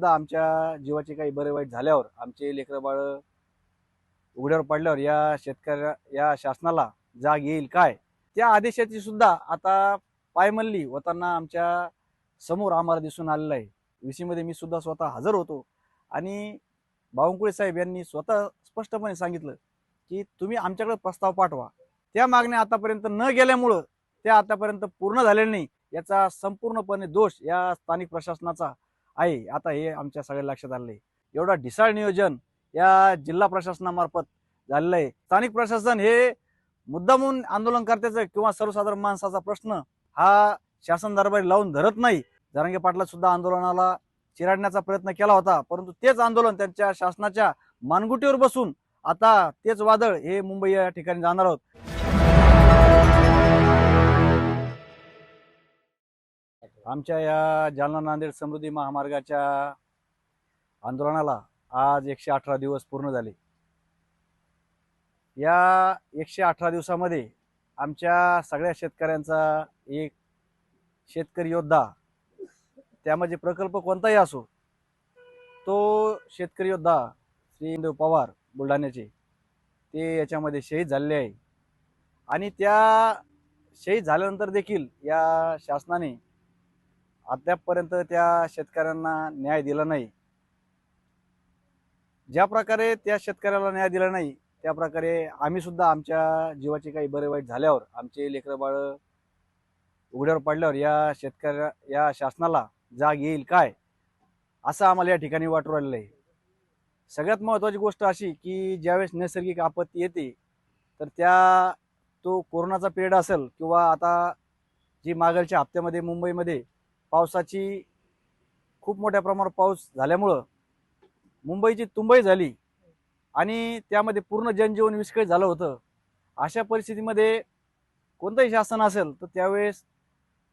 सुद्धा आमच्या जीवाचे काही बरे वाईट झाल्यावर आमचे लेकरं बाळ उघड्यावर पडल्यावर या शेतकऱ्या या शासनाला जाग येईल काय? त्या आदेशाची सुद्धा आता पायमल्ली होताना आमच्यासमोर आम्हाला दिसून आलेलं आहे. VC मध्ये मी सुद्धा स्वतः हजर होतो आणि बावनकुळे साहेब यांनी स्वतः स्पष्टपणे सांगितलं की तुम्ही आमच्याकडे प्रस्ताव पाठवा. त्या मागण्या आतापर्यंत न गेल्यामुळं त्या आतापर्यंत पूर्ण झालेल्या नाही. याचा संपूर्णपणे दोष या स्थानिक प्रशासनाचा आहे आता हे आमच्या सगळ्या लक्षात आलं आहे एवढा ढिसाळ नियोजन या जिल्हा प्रशासनामार्फत झालेलं आहे स्थानिक प्रशासन हे मुद्दामून आंदोलनकर्त्याचं किंवा सर्वसाधारण माणसाचा प्रश्न हा शासन दरबारी लावून धरत नाही. जरांगे पाटला सुद्धा आंदोलनाला चिराडण्याचा प्रयत्न केला होता परंतु तेच आंदोलन त्यांच्या शासनाच्या मानगुटीवर बसून आता तेच वादळ हे मुंबई या ठिकाणी जाणार आहोत. आमच्या या जालना नांदेड समृद्धी महामार्गाच्या आंदोलनाला आज एकशे अठरा दिवस पूर्ण झाले. या एकशे अठरा दिवसामध्ये आमच्या सगळ्या शेतकऱ्यांचा एक शेतकरी योद्धा त्यामध्ये प्रकल्प कोणताही असो तो शेतकरी योद्धा श्री देव पवार बुलढाण्याचे ते याच्यामध्ये शहीद झालेले आहे. आणि त्या शहीद झाल्यानंतर देखील या शासनाने अद्यापपर्यंत त्या शेतकऱ्यांना न्याय दिला नाही. ज्या प्रकारे त्या शेतकऱ्याला न्याय दिला नाही त्या प्रकारे आम्ही सुद्धा आमच्या जीवाचे काही बरे वाईट झाल्यावर आमचे लेकरं बाळ उघड्यावर पडल्यावर या शेतकऱ्या या शासनाला जाग येईल काय? असं आम्हाला या ठिकाणी वाटू राहिलेलं आहे. सगळ्यात महत्त्वाची गोष्ट अशी की ज्यावेळेस नैसर्गिक आपत्ती येते तर त्या तो कोरोनाचा पिरियड असेल किंवा आता जी मागलच्या हप्त्यामध्ये मुंबईमध्ये पावसाची खूप मोठ्या प्रमाणात पाऊस झाल्यामुळं मुंबईची तुंबई झाली आणि त्यामध्ये पूर्ण जनजीवन विस्कळीत झालं होतं. अशा परिस्थितीमध्ये कोणतंही शासन असेल तर त्यावेळेस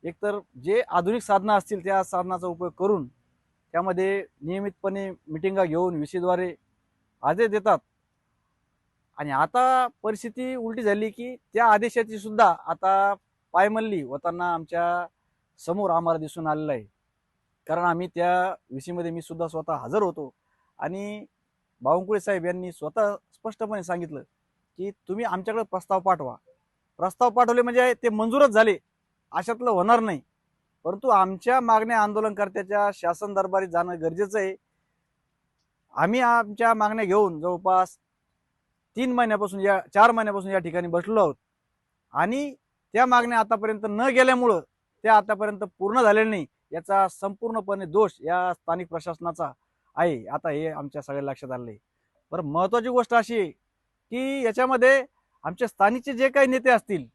एकतर जे आधुनिक साधनं असतील त्या साधनाचा उपयोग करून त्यामध्ये नियमितपणे मिटिंगा घेऊन विषयद्वारे आदेश देतात. आणि आता परिस्थिती उलटी झाली की त्या आदेशाची सुद्धा आता पायमल्ली होताना आमच्या समोर आम्हाला दिसून आलेलं आहे. कारण आम्ही त्या विषयीमध्ये मी सुद्धा स्वतः हजर होतो. आणि बावनकुळे साहेब यांनी स्वतः स्पष्टपणे सांगितलं की तुम्ही आमच्याकडे प्रस्ताव पाठवा. प्रस्ताव पाठवले म्हणजे ते मंजूरच झाले. अशातलं होणार नाही. परंतु आमच्या मागण्या आंदोलनकर्त्याच्या शासन दरबारी जाणं गरजेचं आहे. आम्ही आमच्या मागण्या घेऊन जवळपास तीन महिन्यापासून या चार महिन्यापासून या ठिकाणी बसलो आहोत. आणि त्या मागण्या आतापर्यंत न गेल्यामुळं त्या आतापर्यंत पूर्ण झालेल्या नाही. याचा संपूर्णपणे दोष या स्थानिक प्रशासनाचा आहे. आता हे आमच्या सगळ्या लक्षात आलं आहे बरं महत्त्वाची गोष्ट अशी आहे की याच्यामध्ये आमच्या स्थानिकचे जे काही नेते असतील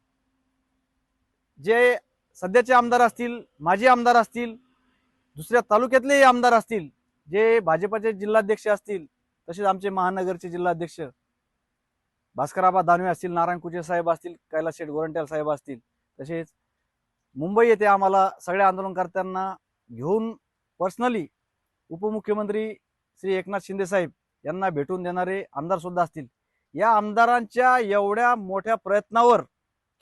जे सध्याचे आमदार असतील माजी आमदार असतील दुसऱ्या तालुक्यातलेही आमदार असतील जे भाजपाचे जिल्हाध्यक्ष असतील तसेच आमचे महानगरचे जिल्हाध्यक्ष भास्कराबा दानवे असतील नारायण कुचे साहेब असतील कैलास शेठ गोरंट्याल साहेब असतील तसेच मुंबई येथे आम्हाला सगळ्या आंदोलनकर्त्यांना घेऊन पर्सनली उपमुख्यमंत्री श्री एकनाथ शिंदेसाहेब यांना भेटून देणारे आमदार सुद्धा असतील. या आमदारांच्या एवढ्या मोठ्या प्रयत्नावर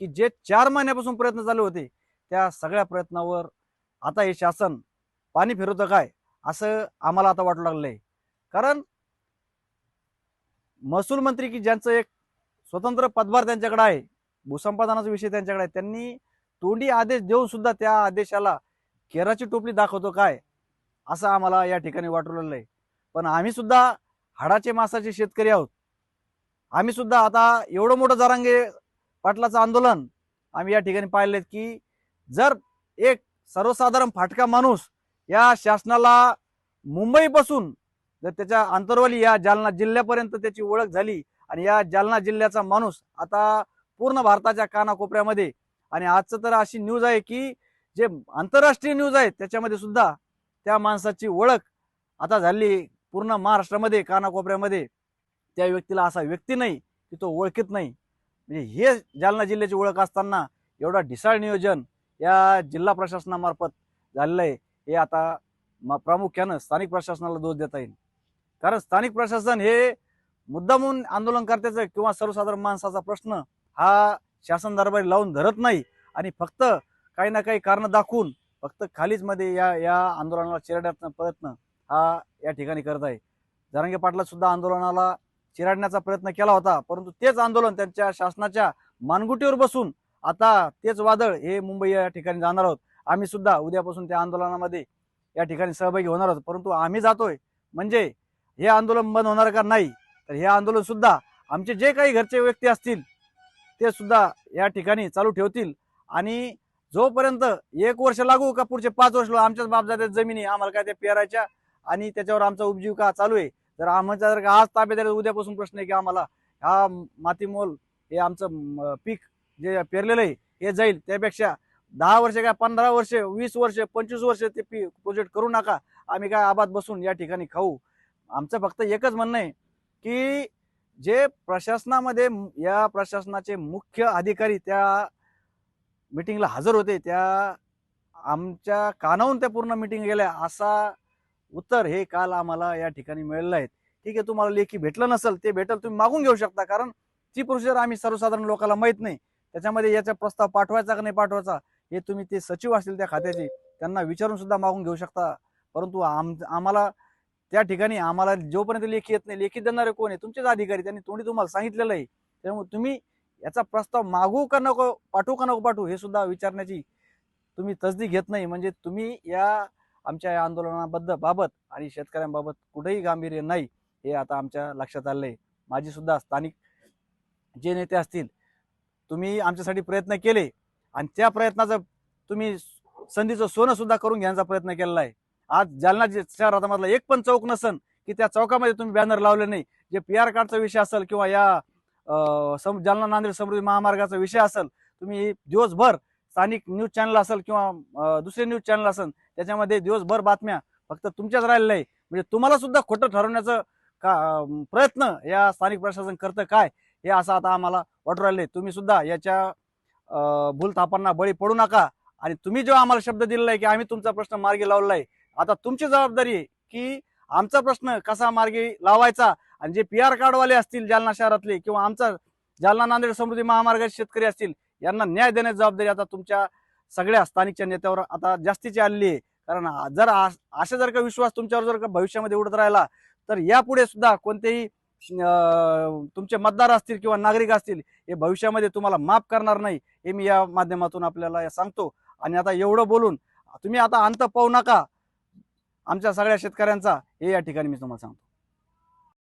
की जे चार महिन्यापासून प्रयत्न चालू होते त्या सगळ्या प्रयत्नावर आता हे शासन पाणी फिरवतं काय असं आम्हाला आता वाटू लागलं आहे कारण महसूल मंत्री की ज्यांचं एक स्वतंत्र पदभार त्यांच्याकडे आहे भूसंपादनाचा विषय त्यांच्याकडे आहे त्यांनी तोंडी आदेश देऊन सुद्धा त्या आदेशाला केराची टोपली दाखवतो काय? असं आम्हाला या ठिकाणी वाटवलेलं आहे. पण आम्ही सुद्धा हाडाचे मासाचे शेतकरी आहोत. आम्ही सुद्धा आता एवढं मोठं जरांगे पाटलाचं आंदोलन आम्ही या ठिकाणी पाहिलेत की जर एक सर्वसाधारण फाटका माणूस या शासनाला मुंबईपासून जर त्याच्या अंतरवाली या जालना जिल्ह्यापर्यंत त्याची ओळख झाली आणि या जालना जिल्ह्याचा माणूस आता पूर्ण भारताच्या कानाकोपऱ्यामध्ये आणि आजचं तर अशी न्यूज आहे की जे आंतरराष्ट्रीय न्यूज आहे त्याच्यामध्ये सुद्धा त्या माणसाची ओळख आता झाली पूर्ण महाराष्ट्रामध्ये कानाकोपऱ्यामध्ये. त्या व्यक्तीला असा व्यक्ती नाही की तो ओळखीत नाही. म्हणजे हे जालना जिल्ह्याची ओळख असताना एवढा ढिसाळ नियोजन या जिल्हा प्रशासनामार्फत झालेलं आहे. हे आता म- प्रामुख्यानं स्थानिक प्रशासनाला दोष देता येईल. कारण स्थानिक प्रशासन हे मुद्दामून आंदोलनकर्त्याचं किंवा सर्वसाधारण माणसाचा प्रश्न हा शासन दरबारी लावून धरत नाही आणि फक्त काही ना काही कारणं दाखवून फक्त खालीच मध्ये या या आंदोलनाला चिरडण्याचा प्रयत्न हा या ठिकाणी करत आहे. जरांगे पाटला सुद्धा आंदोलनाला चिराडण्याचा प्रयत्न केला होता परंतु तेच आंदोलन त्यांच्या शासनाच्या मानगुटीवर बसून आता तेच वादळ हे मुंबई या ठिकाणी जाणार आहोत. आम्ही सुद्धा उद्यापासून त्या आंदोलनामध्ये या ठिकाणी सहभागी होणार आहोत परंतु आम्ही जातोय. म्हणजे हे आंदोलन बंद होणार का नाही? तर हे आंदोलन सुद्धा आमचे जे काही घरचे व्यक्ती असतील ते सुद्धा या ठिकाणी चालू ठेवतील. आणि जोपर्यंत एक वर्ष लागू का पुढचे पाच वर्ष लागू, आमच्याच बापजात्यात जमिनी आम्हाला काय त्या पेरायच्या आणि त्याच्यावर आमचा उपजीविका चालू आहे? तर आमच्या जर का आज ताब्यात आलं, उद्यापासून प्रश्न आहे की आम्हाला हा मातीमोल हे आमचं पीक जे पेरलेलं आहे हे जाईल. त्यापेक्षा दहा वर्ष काय पंधरा वर्ष वीस वर्ष पंचवीस वर्ष ते पी प्रोजेक्ट करू नका. आम्ही काय आबाद बसून या ठिकाणी खाऊ. आमचं फक्त एकच म्हणणं आहे की जे प्रशासनामध्ये या प्रशासनाचे मुख्य अधिकारी त्या मिटिंगला हजर होते त्या आमच्या कानावून त्या पूर्ण मिटिंग गेल्या असा उत्तर हे काल आम्हाला या ठिकाणी मिळालेलं आहे. ठीक आहे तुम्हाला लेखी भेटलं नसेल ते भेटल तुम्ही मागून घेऊ शकता कारण ती प्रोसिजर आम्ही सर्वसाधारण लोकांना माहीत नाही. त्याच्यामध्ये याचा प्रस्ताव पाठवायचा का नाही पाठवायचा हे तुम्ही ते सचिव असतील त्या खात्याचे त्यांना विचारून सुद्धा मागून घेऊ शकता. परंतु आम आम्हाला त्या ठिकाणी आम्हाला जोपर्यंत लेखी येत नाही लेखी देणारे कोण आहे? तुमचेच अधिकारी त्यांनी तोंडी तुम्हाला सांगितलेलं आहे. त्यामुळे तुम्ही याचा प्रस्ताव मागू का नको पाठवू का नको पाठवू हे सुद्धा विचारण्याची तुम्ही तसदी घेत नाही. म्हणजे तुम्ही या आमच्या या आंदोलनाबद्दल बाबत आणि शेतकऱ्यांबाबत कुठेही गांभीर्य नाही हे आता आमच्या लक्षात आलं आहे. माझी सुद्धा स्थानिक जे नेते असतील तुम्ही आमच्यासाठी प्रयत्न केले आणि त्या प्रयत्नाचं तुम्ही संधीचं सोनं सुद्धा करून घेण्याचा प्रयत्न केलेला आहे. आज जालना जे शहरामधला एक पण चौक नसन की त्या चौकामध्ये तुम्ही बॅनर लावले नाही. जे पी आर कार्डचा विषय असेल किंवा या सम जालना नांदेड समृद्धी महामार्गाचा विषय असेल तुम्ही दिवसभर स्थानिक न्यूज चॅनल असेल किंवा दुसरे न्यूज चॅनल असेल त्याच्यामध्ये दिवसभर बातम्या फक्त तुमच्याच राहिलेल्या आहे म्हणजे तुम्हाला सुद्धा खोटं ठरवण्याचं का प्रयत्न या स्थानिक प्रशासन करतं काय हे असं आता आम्हाला वाटू राहिले तुम्ही सुद्धा याच्या भूलथापांना बळी पडू नका. आणि तुम्ही जो आम्हाला शब्द दिलेला आहे की आम्ही तुमचा प्रश्न मार्गी लावलेला आहे आता तुमची जबाबदारी आहे की आमचा प्रश्न कसा मार्गी लावायचा? आणि जे पी आर कार्डवाले असतील जालना शहरातले किंवा आमचा जालना नांदेड समृद्धी महामार्गाचे शेतकरी असतील यांना न्याय देण्याची जबाबदारी आता तुमच्या सगळ्या स्थानिकच्या नेत्यावर आता जास्तीची आलेली आहे. कारण जर आ- असा जर का विश्वास तुमच्यावर जर का भविष्यामध्ये उडत राहिला तर यापुढे सुद्धा कोणतेही तुमचे मतदार असतील किंवा नागरिक असतील हे भविष्यामध्ये तुम्हाला माफ करणार नाही हे मी या माध्यमातून आपल्याला सांगतो. आणि आता एवढं बोलून तुम्ही आता अंत पाहू नका. आमच्या सगळ्या शेतकऱ्यांचा हे या ठिकाणी मी तुम्हाला सांगतो.